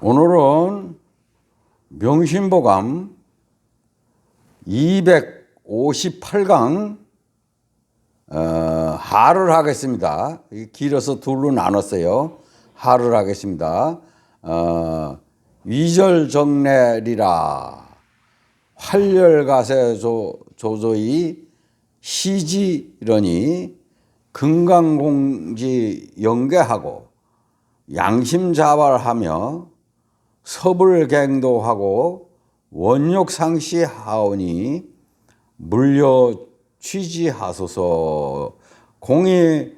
오늘은 명신보감 258강 어, 하를 하겠습니다. 이 길어서 둘로 나눴어요. 하를 하겠습니다. 어, 위절정례리라 활렬가세 조, 조조이 시지러니 금강공지 연계하고 양심자발하며 서불갱도하고 원욕상시 하오니 물려 취지하소서. 공이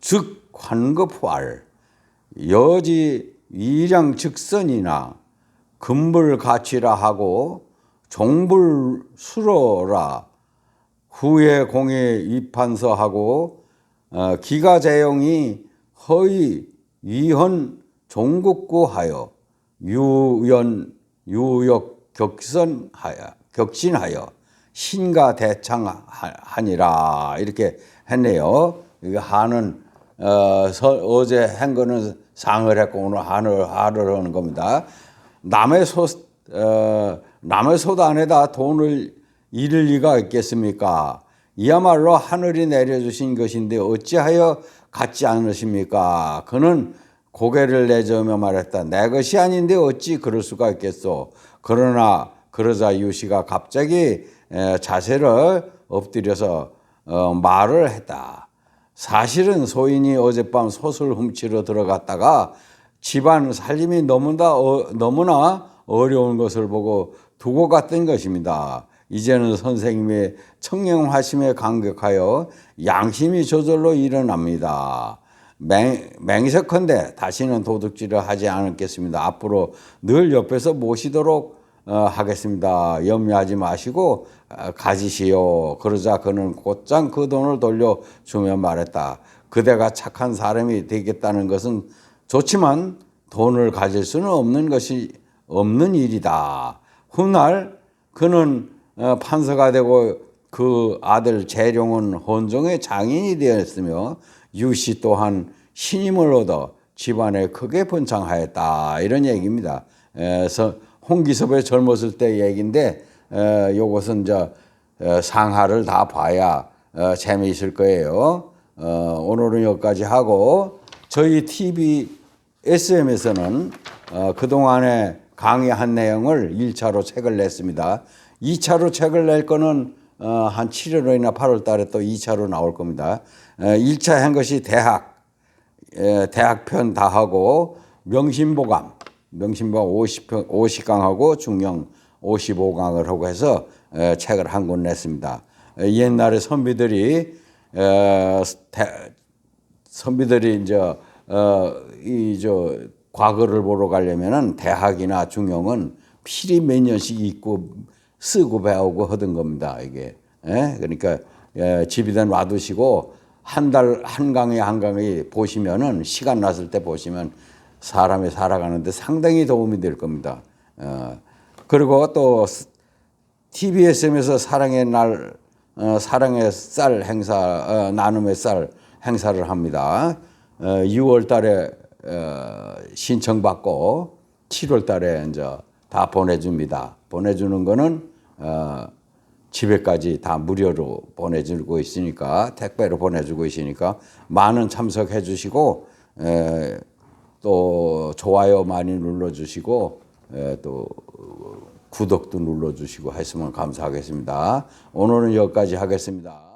즉 환급활 여지 위량 즉선이나 금불가치라 하고 종불수로라. 후에 공에 입판서하고 어, 기가재용이 허위 위헌 종국구하여 유연 유역 격선하여 격신하여 신가 대창하니라 이렇게 했네요. 이게 한은 어, 서, 어제 한 거는 상을 했고 오늘 한을 하를 하는 겁니다. 남의 소 어, 남의 소단에다 돈을 잃을 리가 있겠습니까? 이야말로 하늘이 내려주신 것인데 어찌하여 갖지 않으십니까? 그는 고개를 내저으며 말했다. 내 것이 아닌데 어찌 그럴 수가 있겠소? 그러나 그러자 유씨가 갑자기 에, 자세를 엎드려서 어, 말을 했다. 사실은 소인이 어젯밤 솥을 훔치러 들어갔다가 집안 살림이 너무나, 어, 너무나 어려운 것을 보고 두고 갔던 것입니다. 이제는 선생님의 청명하심에 감격하여 양심이 저절로 일어납니다. 맹, 맹세컨대 다시는 도둑질을 하지 않겠습니다. 앞으로 늘 옆에서 모시도록 어, 하겠습니다. 염려하지 마시고 어, 가지시오. 그러자 그는 곧장 그 돈을 돌려주며 말했다. 그대가 착한 사람이 되겠다는 것은 좋지만 돈을 가질 수는 없는 것이 없는 일이다. 훗날 그는 어, 판서가 되고 그 아들 재룡은 혼종의 장인이 되었으며 유씨 또한 신임을 얻어 집안에 크게 번창하였다 이런 얘기입니다. 그래서 홍기섭의 젊었을 때 얘기인데 에, 요것은 저 에, 상하를 다 봐야 어, 재미있을 거예요. 어, 오늘은 여기까지 하고 저희 TV SM에서는 어, 그동안에 강의한 내용을 1차로 책을 냈습니다. 2차로 책을 낼 거는 어, 한 7월이나 8월 달에 또 2차로 나올 겁니다. 어, 1차 한 것이 대학, 에, 대학편 다 하고 명심보감, 명심보감 50편, 50강하고 중령 55강을 하고 해서 에, 책을 한 권 냈습니다. 에, 옛날에 선비들이 선비들이 이제 어, 이저 과거를 보러 가려면은 대학이나 중용은 필히 몇 년씩 있고 쓰고 배우고 하던 겁니다. 이게 예? 그러니까 예, 집이든 놔두시고 한 달 한 강의 한 강의 보시면은 시간 났을 때 보시면 사람이 살아가는데 상당히 도움이 될 겁니다. 어, 그리고 또 TBSM에서 사랑의 날 어, 사랑의 쌀 행사 어, 나눔의 쌀 행사를 합니다. 어, 6월 달에 어, 신청받고 7월 달에 이제 다 보내줍니다. 보내주는 거는 어, 집에까지 다 무료로 보내주고 있으니까 택배로 보내주고 있으니까 많은 참석해 주시고 에, 또 좋아요 많이 눌러주시고 에, 또 구독도 눌러주시고 했으면 감사하겠습니다. 오늘은 여기까지 하겠습니다.